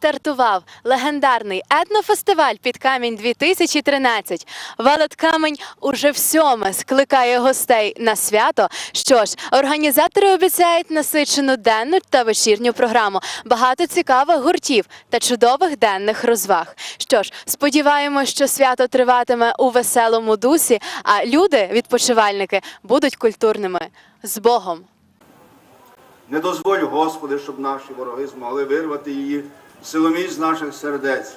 стартував легендарний етнофестиваль під камінь 2013. Велет камінь уже всьоме скликає гостей на свято. Що ж, організатори обіцяють насичену денну та вечірню програму, багато цікавих гуртів та чудових денних розваг. Що ж, сподіваємось, що свято триватиме у веселому дусі, а люди, відпочивальники, будуть культурними з Богом. Не дозволь, Господи, щоб наші вороги змогли вирвати її силоміць наших сердець.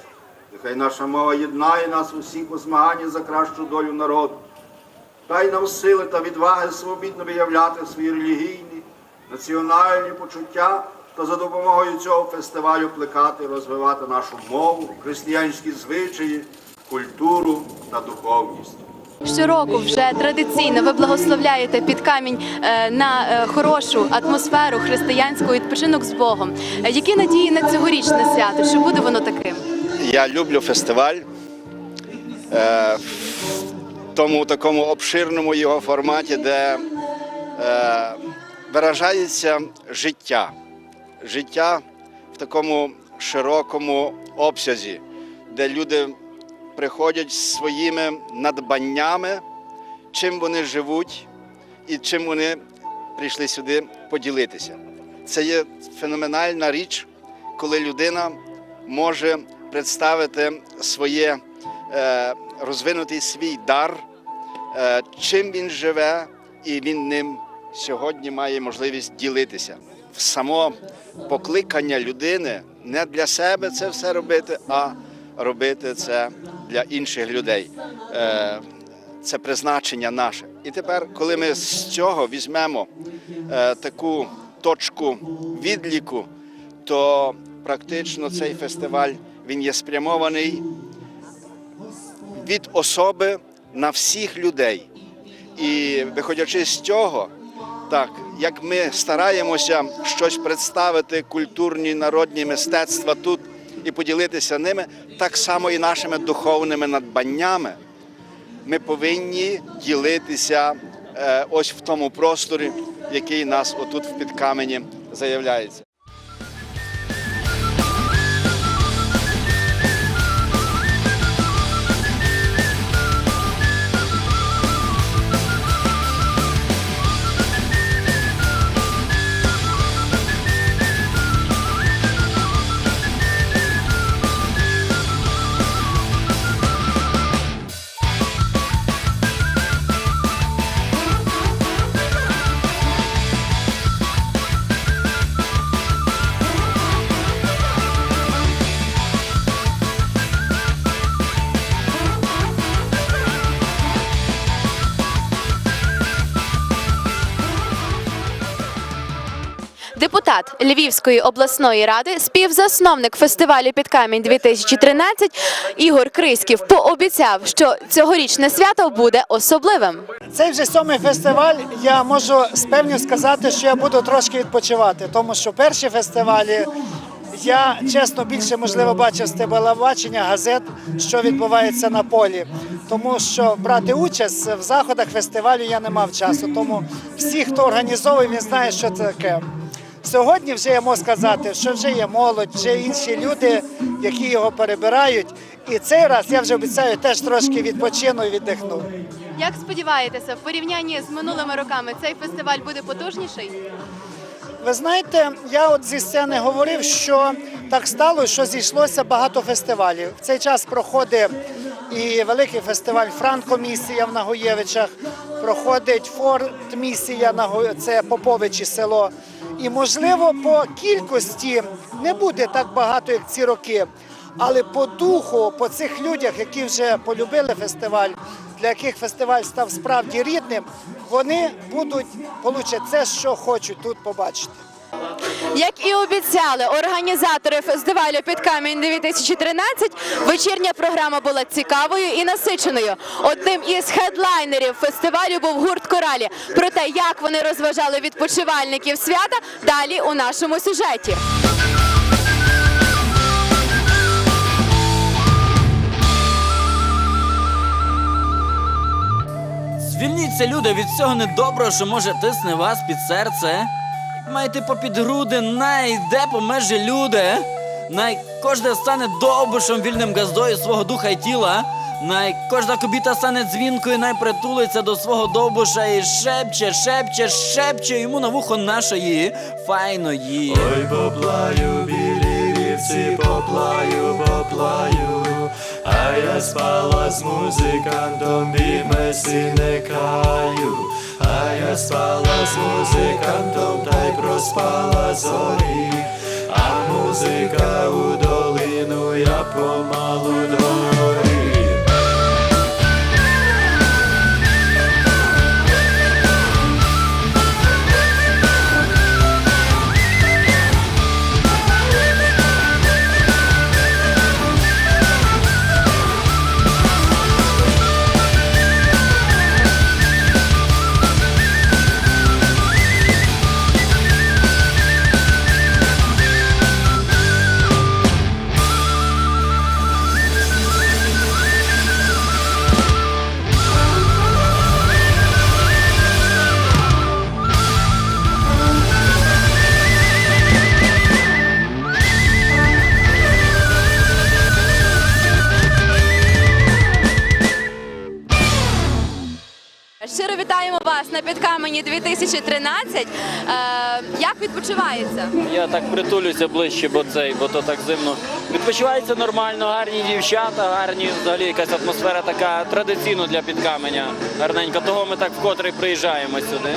Нехай наша мова єднає нас усіх у змаганні за кращу долю народу. Дай нам сили та відваги свобідно виявляти свої релігійні, національні почуття та за допомогою цього фестивалю плекати і розвивати нашу мову, християнські звичаї, культуру та духовність. Щороку вже традиційно ви благословляєте під камінь е, на е, хорошу атмосферу християнську відпочинок з Богом. Е, Які надії на цьогорічне свято? Чи буде воно таким? Я люблю фестиваль в тому такому обширному його форматі, де виражається життя. Життя в такому широкому обсязі, де люди приходять зі своїми надбаннями, чим вони живуть і чим вони прийшли сюди поділитися. Це є феноменальна річ, коли людина може представити своє е, розвинутий свій дар, е, чим він живе, і він ним сьогодні має можливість ділитися. Само покликання людини не для себе це все робити, а робити це для інших людей. Е, це призначення наше. І тепер, коли ми з цього візьмемо е, таку точку відліку, то практично цей фестиваль він є спрямований від особи на всіх людей. І виходячи з цього, так як ми стараємося щось представити, культурні народні мистецтва тут і поділитися ними, так само і нашими духовними надбаннями ми повинні ділитися е, ось в тому просторі, який нас отут в підкамені заявляється. Депутат Львівської обласної ради, співзасновник фестивалю під камінь 2013 Ігор Криськів пообіцяв, що цьогорічне свято буде особливим. Цей вже сьомий фестиваль. Я можу з певністю сказати, що я буду трошки відпочивати, тому що перші фестивалі я чесно більше можливо бачив з телебачення газет, що відбувається на полі. Тому що брати участь в заходах фестивалю я не мав часу. Тому всі, хто організовує, він знає, що це таке. Сьогодні вже я можу сказати, що вже є молодь, вже інші люди, які його перебирають. І цей раз я вже обіцяю теж трошки відпочину і віддихну. Як сподіваєтеся, в порівнянні з минулими роками цей фестиваль буде потужніший? Ви знаєте, я от зі сцени говорив, що так стало, що зійшлося багато фестивалів. В цей час проходить і великий фестиваль Франко-місія в Нагоєвичах, проходить Форт-місія на Го- це Поповичі село. І можливо, по кількості не буде так багато, як ці роки. Але по духу, по цих людях, які вже полюбили фестиваль, для яких фестиваль став справді рідним, вони будуть получать це, що хочуть тут побачити. Як і обіцяли організатори фестивалю під камінь 2013, вечірня програма була цікавою і насиченою. Одним із хедлайнерів фестивалю був гурт Коралі. Про те, як вони розважали відпочивальників свята, далі у нашому сюжеті. Звільніться, люди, від цього недоброго, що може тисне вас під серце. Майте попід груди, найде по межі люди. най кожен стане довбушем вільним газдою свого духа й тіла. Най кожна кобіта стане дзвінкою, най притулиться до свого довбуша і шепче, шепче, шепче йому на вухо нашої файної. Ой, поплаю, білі рівці, поплаю, поплаю, а я спала з музикантом, бімесі не каю, а я спала з музикантом, та й проспала зорі, а музика у долину, я помалу дорі. Щиро вітаємо вас на підкамені 2013. Е, як відпочивається? Я так притулюся ближче, бо цей, бо то так зимно. Відпочивається нормально, гарні дівчата, гарні взагалі якась атмосфера така традиційно для підкаменя. Гарненька. Того ми так вкотре приїжджаємо сюди.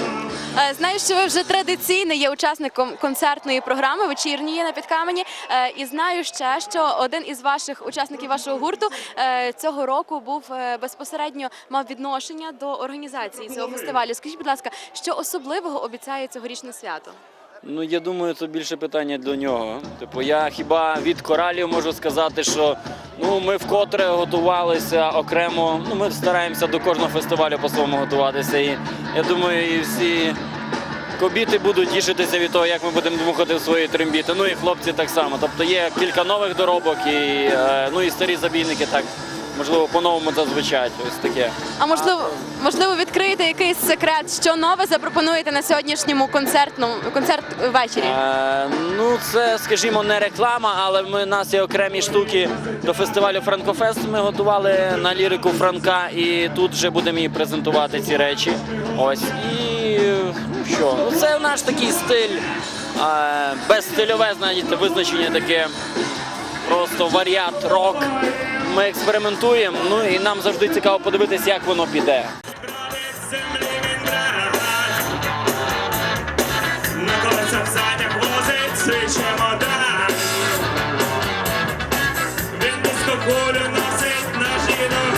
Е, Знаю, що ви вже традиційно є учасником концертної програми вечірньої на підкамені. Е, І знаю ще, що один із ваших учасників вашого гурту е, цього року був безпосередньо мав відношення до організації цього фестивалю. Скажіть, будь ласка, що особливого обіцяє цьогорічне свято? Ну, я думаю, це більше питання до нього. Типу, я хіба від коралів можу сказати, що ну ми вкотре готувалися окремо. Ну, ми стараємося до кожного фестивалю по-своєму готуватися. І я думаю, і всі кобіти будуть тішитися від того, як ми будемо дмухати в свої трембіти. Ну і хлопці так само. Тобто є кілька нових доробок, і е, ну і старі забійники так. Можливо, по-новому звучать. Ось таке. А можливо, можливо, відкриєте якийсь секрет, що нове запропонуєте на сьогоднішньому концертному концерт ввечері? Е, ну, це, скажімо, не реклама, але ми у нас є окремі штуки до фестивалю Франкофест. Ми готували на лірику Франка, і тут вже будемо її презентувати ці речі. Ось і що, ну це наш такий стиль, е, безстильове, знаєте, визначення таке. Просто варіант рок. Ми експериментуємо, ну і нам завжди цікаво подивитися, як воно піде. На колесах заднях возить свій чемодан Він низько кулю носить на жінок